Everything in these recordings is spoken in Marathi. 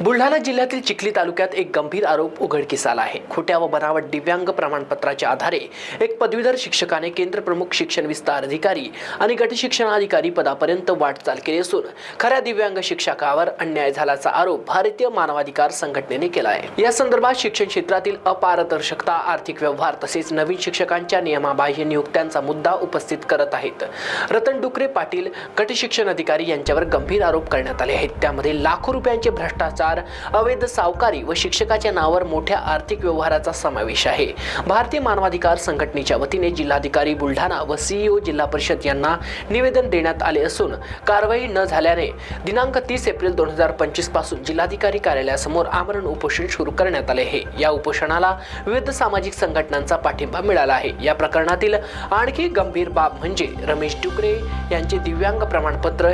बुलढाणा जिल्ह्यातील चिखली तालुक्यात एक गंभीर आरोप उघडकीस आला आहे. खोट्या व बनावट दिव्यांग प्रमाणपत्राच्या आधारे एक पदवीधर शिक्षकाने केंद्र प्रमुख शिक्षण विस्तार अधिकारी आणि गटशिक्षणाधिकारी पदापर्यंत वाटचाल केली असून खऱ्या दिव्यांग शिक्षकावर अन्याय झाल्याचा आरोप भारतीय मानवाधिकार संघटनेने केला आहे. या संदर्भात शिक्षण क्षेत्रातील अपारदर्शकता आर्थिक व्यवहार तसेच नवीन शिक्षकांच्या नियमाबाह्य नियुक्त्यांचा मुद्दा उपस्थित करत आहेत. रतन डुकरे पाटील गटशिक्षण अधिकारी यांच्यावर गंभीर आरोप करण्यात आले आहेत. त्यामध्ये लाखो रुपयांचे भ्रष्टाचार अवैध सावकारी व शिक्षकाच्या नावावर मोठ्या आर्थिक व्यवहाराचा समावेश आहे. भारतीय मानवाधिकार संघटनेच्या वतीने जिल्हाधिकारी बुलढाणा व सीईओ जिल्हा परिषद यांना निवेदन देण्यात आले असून कारवाई न झाल्याने दिनांक तीस एप्रिल दोन हजार पंचवीसपासून जिल्हाधिकारी कार्यालयासमोर आमरण उपोषण सुरू करण्यात आले आहे. या उपोषणाला विविध सामाजिक संघटनांचा पाठिंबा मिळाला आहे. या प्रकरणातील आणखी गंभीर बाब म्हणजे रमेश डुकरे यांचे दिव्यांग प्रमाणपत्र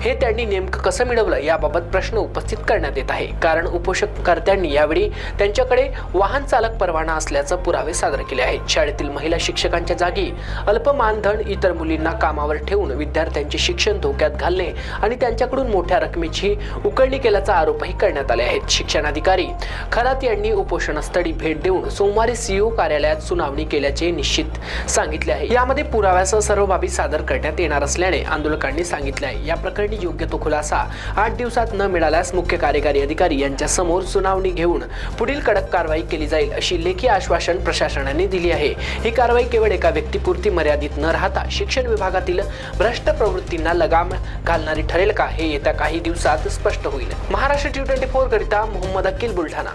हे त्यांनी नेमकं कसं मिळवलं याबाबत प्रश्न उपस्थित करण्यात येत आहे. कारण उपोषणकर्त्यांनी यावेळी त्यांच्याकडे वाहन चालक परवाना असल्याचं पुरावे सादर केले आहेत. शाळेतील महिला शिक्षकांच्या जागी अल्प मानधन इतर मुलींना कामावर ठेवून विद्यार्थ्यांचे शिक्षण धोक्यात घालणे आणि त्यांच्याकडून मोठ्या रकमेची उकळणी केल्याचा आरोपही करण्यात आले आहेत. शिक्षणाधिकारी खरात यांनी उपोषणस्थळी भेट देऊन सोमवारी सीईओ कार्यालयात सुनावणी केल्याचे निश्चित सांगितले आहे. यामध्ये पुराव्यासह सर्व बाबी सादर करण्यात येणार असल्याने आंदोलकांनी सांगितले आहे. या प्रकरणी योग्य तो खुलासा आठ दिवसात न मिळाल्यास मुख्य कार्यकारी अधिकारी यांच्या समोर सुनावणी घेऊन पुढील कडक कारवाई केली जाईल अशी लेखी आश्वासन प्रशासनाने दिली आहे. ही कारवाई केवळ एका व्यक्तीपुरती मर्यादित न राहता शिक्षण विभागातील भ्रष्ट प्रवृत्तींना लगाम घालणारी ठरेल का हे येत्या काही दिवसात स्पष्ट होईल. महाराष्ट्र टी ट्वेंटी फोर करिता मोहम्मद अकील बुलढाणा.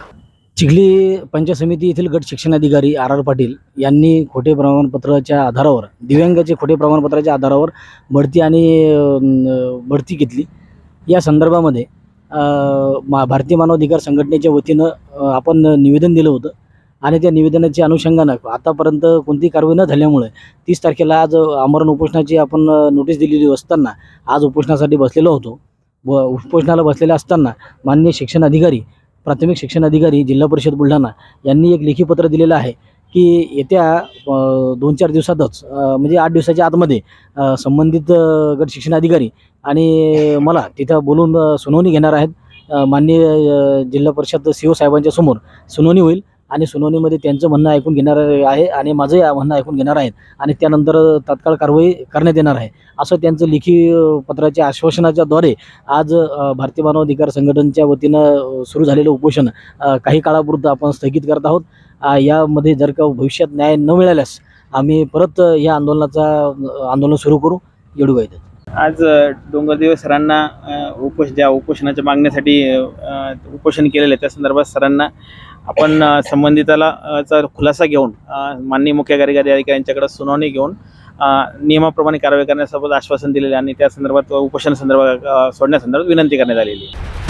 चिखली पंचायत समिती येथील गट शिक्षणाधिकारी आर आर पाटील यांनी खोटे प्रमाणपत्राच्या आधारावर दिव्यांगाचे खोटे प्रमाणपत्राच्या आधारावर बढती आणि बढती घेतली. या संदर्भामध्ये मा भारतीय मानवाधिकार संघटनेच्या वतीनं आपण निवेदन दिलं होतं. आणि त्या निवेदनाच्या अनुषंगानं आतापर्यंत कोणती कारवाई न झाल्यामुळे तीस तारखेला आज आमरण उपोषणाची आपण नोटीस दिलेली असताना आज उपोषणासाठी बसलेलो होतो. व उपोषणाला बसलेले असताना माननीय शिक्षण अधिकारी प्राथमिक शिक्षण अधिकारी जिल्हा परिषद बुलढाणा यांनी एक लेखी पत्र दिलेलं आहे. की येत्या दोन चार दिवसातच म्हणजे आठ दिवसाच्या आतमध्ये संबंधित गट शिक्षण अधिकारी आणि मला तिथं बोलून सुनावणी घेणार आहेत. माननीय जिल्हा परिषद सी ओ साहेबांच्या समोर सुनावणी होईल. आणि सुनावणीमध्ये त्यांचं म्हणणं ऐकून घेणार आहे आणि माझंही म्हणणं ऐकून घेणार आहेत. आणि त्यानंतर तात्काळ कारवाई करण्यात येणार आहे. असं त्यांचं लेखी पत्राच्या आश्वासनाच्याद्वारे आज भारतीय मानवाधिकार संघटनेच्या वतीनं सुरू झालेलं उपोषण काही काळापुरतं आपण स्थगित करत आहोत. यामध्ये जर का भविष्यात न्याय न मिळाल्यास आम्ही परत या आंदोलनाचा आंदोलन सुरू करू. येडू माहिती आज डोंगरदेव सरांना उपोष ज्या उपोषणाच्या मागण्यासाठी उपोषण केलेलं आहे त्या संदर्भात सरांना आपण संबंधिताला चा खुलासा घेऊन माननीय मुख्य कार्यकारी अधिकारी यांच्याकडे सुनावणी घेऊन नियमाप्रमाणे कारवाई करण्यासोबत आश्वासन दिलेले आणि त्या संदर्भात उपोषण संदर्भात सोडण्यासंदर्भात विनंती करण्यात आलेली आहे.